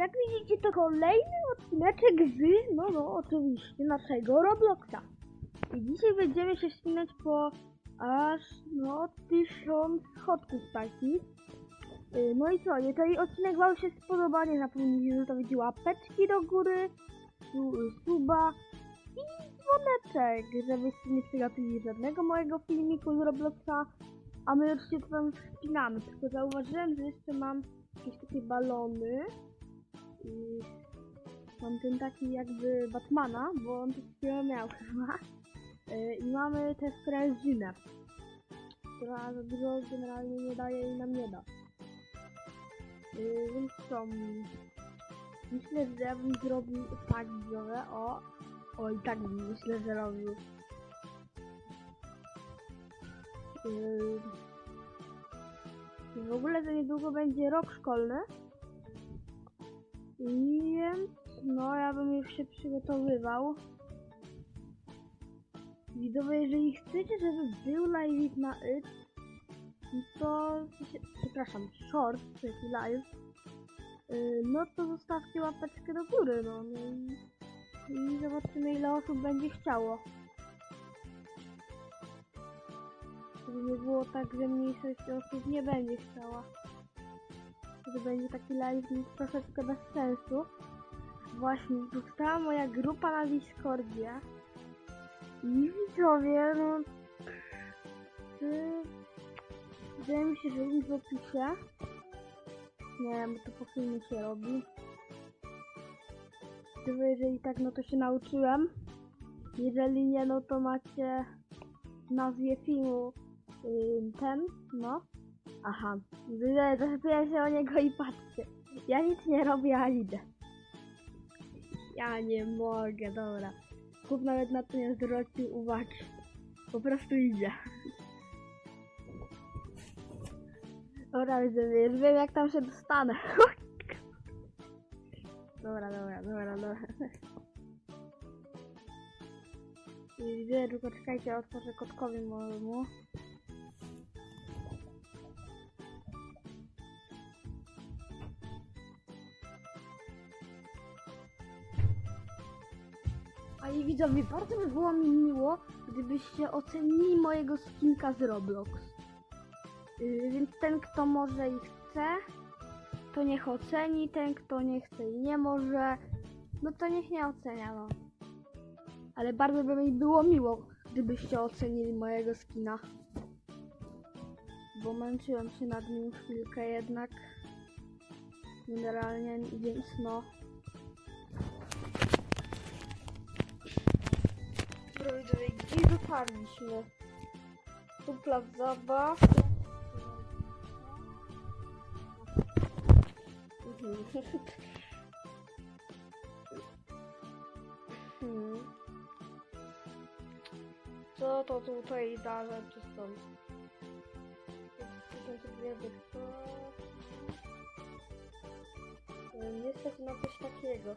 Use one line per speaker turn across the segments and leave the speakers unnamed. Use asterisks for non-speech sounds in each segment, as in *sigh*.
Jak widzicie, to kolejny odcineczek z, no no, oczywiście, naszego Robloxa. I dzisiaj będziemy się wspinać po aż, no, tysiąc schodków takich. Y, No i co, jeżeli odcinek Wam się spodoba, nie zapomnijcie zostawić łapeczki do góry, su- suba i dzwoneczek, żebyście nie przegapili żadnego mojego filmiku z Robloxa. A my już się tam wspinamy, tylko zauważyłem, że jeszcze mam jakieś takie balony. I mam ten taki jakby Batmana, bo on chwilę miał *laughs* chyba. Y, I mamy tę sprężynę, która za dużo generalnie nie daje i nam nie da. Y, Więc co? Myślę, że ja bym zrobił tak biorę, o. O i tak myślę, że robił. Yy, w ogóle za niedługo będzie rok szkolny. Więc, no ja bym już się przygotowywał. Widzowie, jeżeli chcecie, żeby był live na it, to, przepraszam, short, taki live, yy, no to zostawcie łapeczkę do góry, no, no i, i zobaczymy ile osób będzie chciało. Żeby nie było tak, że mniejszość osób nie będzie chciała. Że będzie taki live troszeczkę bez sensu. Właśnie, została moja grupa na Discordzie. I widzowie, no... Yy, wydaje mi się, że link w opisie. Nie wiem, to po filmie się robi. Gdyby jeżeli tak, no to się nauczyłem. Jeżeli nie, no to macie nazwie filmu ten, no. Aha, Widzę, zaczepiłem się o niego i patrzcie. Ja nic nie robię, a idę. Ja nie mogę, dobra. Kup nawet na to nie zwrócił uwagi. Po prostu idzie. Dobra, widzę, już wiem jak tam się dostanę. *laughs* Dobra, dobra, dobra, dobra. Widzę, tylko czekajcie, otworzę kotkowi mojemu. Widzowie, bardzo by było mi miło, gdybyście ocenili mojego skinka z Roblox. Yy, więc ten, kto może i chce, to niech oceni, ten, kto nie chce i nie może, no to niech nie ocenia, no. Ale bardzo by mi było miło, gdybyście ocenili mojego skina. Bo męczyłem się nad nim chwilkę jednak. Generalnie, więc no. Gdzie dotarliśmy? Tu plac zabaw. Mhm. Co to tutaj da rzeczy są? Nie stać na coś takiego.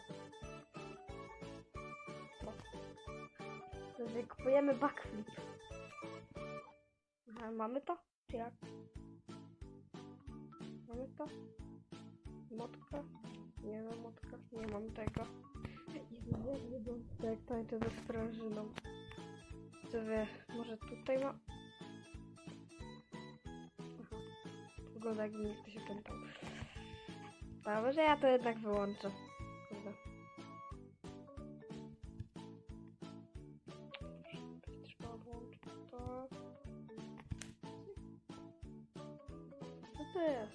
To kupujemy backflip. Aha, mamy to? Czy jak? Mamy to? Motka? Nie ma motka. Nie mam tego. Jak to idę ze sprężyną. Co wie, może tutaj ma... Aha. Wygląda jakby mi ktoś opętał. Dobra, że ja to jednak wyłączę. To?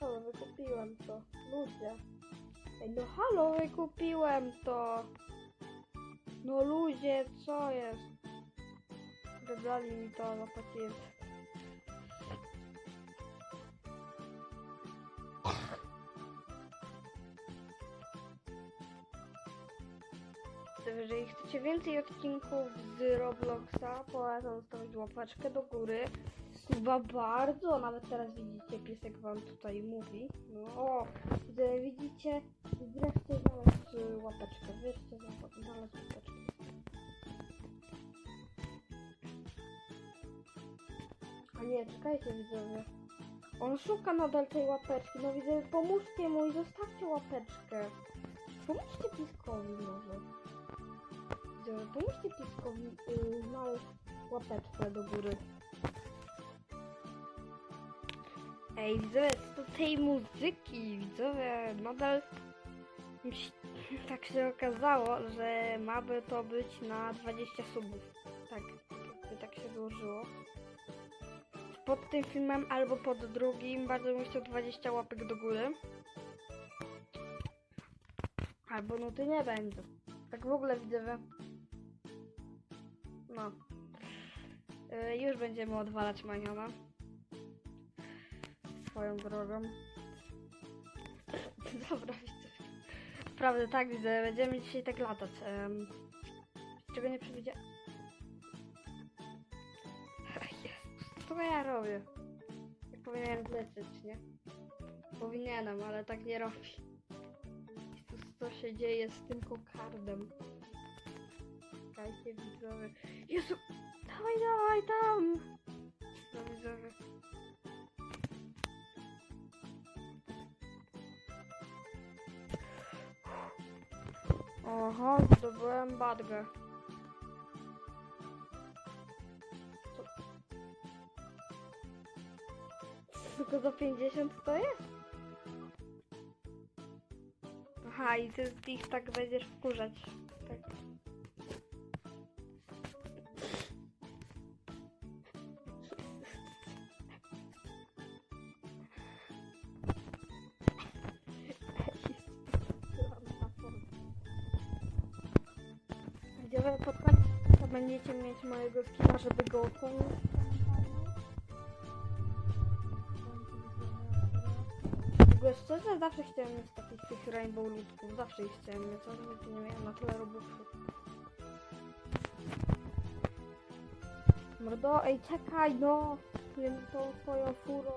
Halo, wykupiłem to. Ludzie. Ej, no halo, wykupiłem to. No ludzie, co jest? Dodali mi to, zapłaciłem. Jeżeli chcecie więcej odcinków z Robloxa, polecam zostawić łapeczkę do góry. Suba bardzo, nawet teraz widzicie, piesek wam tutaj mówi. No, o, widzicie, wreszcie znalazł y, łapeczkę, wreszcie znalazł łapeczkę. A nie, czekajcie widzowie. On szuka nadal tej łapeczki. No widzę, pomóżcie mu i zostawcie łapeczkę. Pomóżcie piskowi może. Widzę, pomóżcie piskowi yy, łapeczkę do góry. Ej, widzowie, co do tej muzyki, widzowie, nadal *laughs* tak się okazało, że ma by to być na 20 subów. Tak, tak się złożyło. Pod tym filmem albo pod drugim bardzo bym chciał 20 łapek do góry. Albo nuty nie będzie. Tak w ogóle widzowie. No. Już będziemy odwalać maniona. Swoją drogą. *laughs* Dobra, widzę. Naprawdę tak widzę, będziemy dzisiaj tak latać. Um, czego nie przewidzia... Jezus, co ja robię? Jak powinienem lecieć, nie? Powinienem, ale tak nie robi. Jezus, co się dzieje z tym kokardem? Czekajcie, widzowie. Jezu! Dawaj, dawaj, tam! No widzowie. Oho, zdobyłem badgę. Tylko za 50 to jest? Aha, i ty ich tak będziesz wkurzać. Pod koniec to będziecie mieć mojego skina, żeby go. W ogóle szczerze, zawsze chciałem mieć takich tych rainbow ludków, zawsze ich chciałem mieć, ale nigdy nie miałem na tyle robuxów. Mordo, ej czekaj no! Wiem tą swoją furą.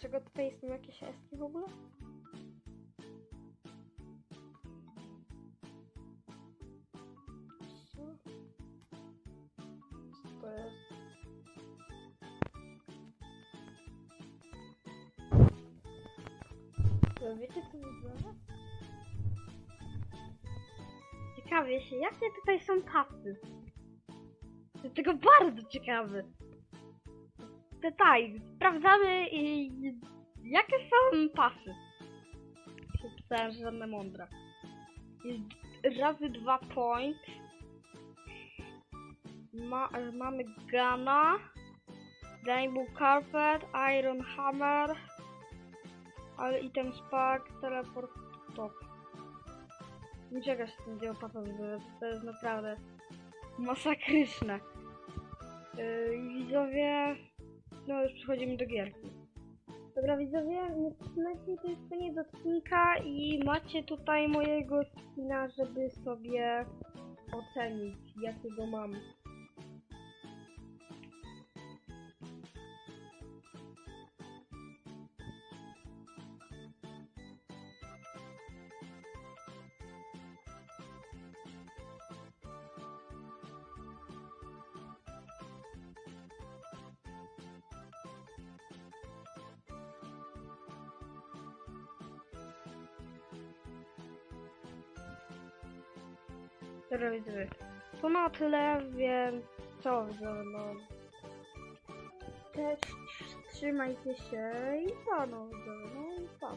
Dlaczego tutaj są jakieś eski w ogóle? Co? To jest? To wiecie co mi zrobię? Ciekawie się, jakie tutaj są pasy. Jestem tego bardzo ciekawy. Tutaj, sprawdzamy i jakie są pasy. Przepisałem, że żadne mądre. Jest razy dwa point. Ma, mamy Gana, Rainbow Carpet, Iron Hammer, ale item spark, teleport top. Niczego się nie dzieje pasowi, to jest naprawdę masakryczne. Yy, widzowie, no już przechodzimy do gierki. Dobra widzowie, niestety to jest koniec odcinka i macie tutaj mojego skina, żeby sobie ocenić jakiego mam. Dobra widzowie, to na tyle, więc co widzowie, no... Też trzymajcie się i pa no widzowie, no i pa.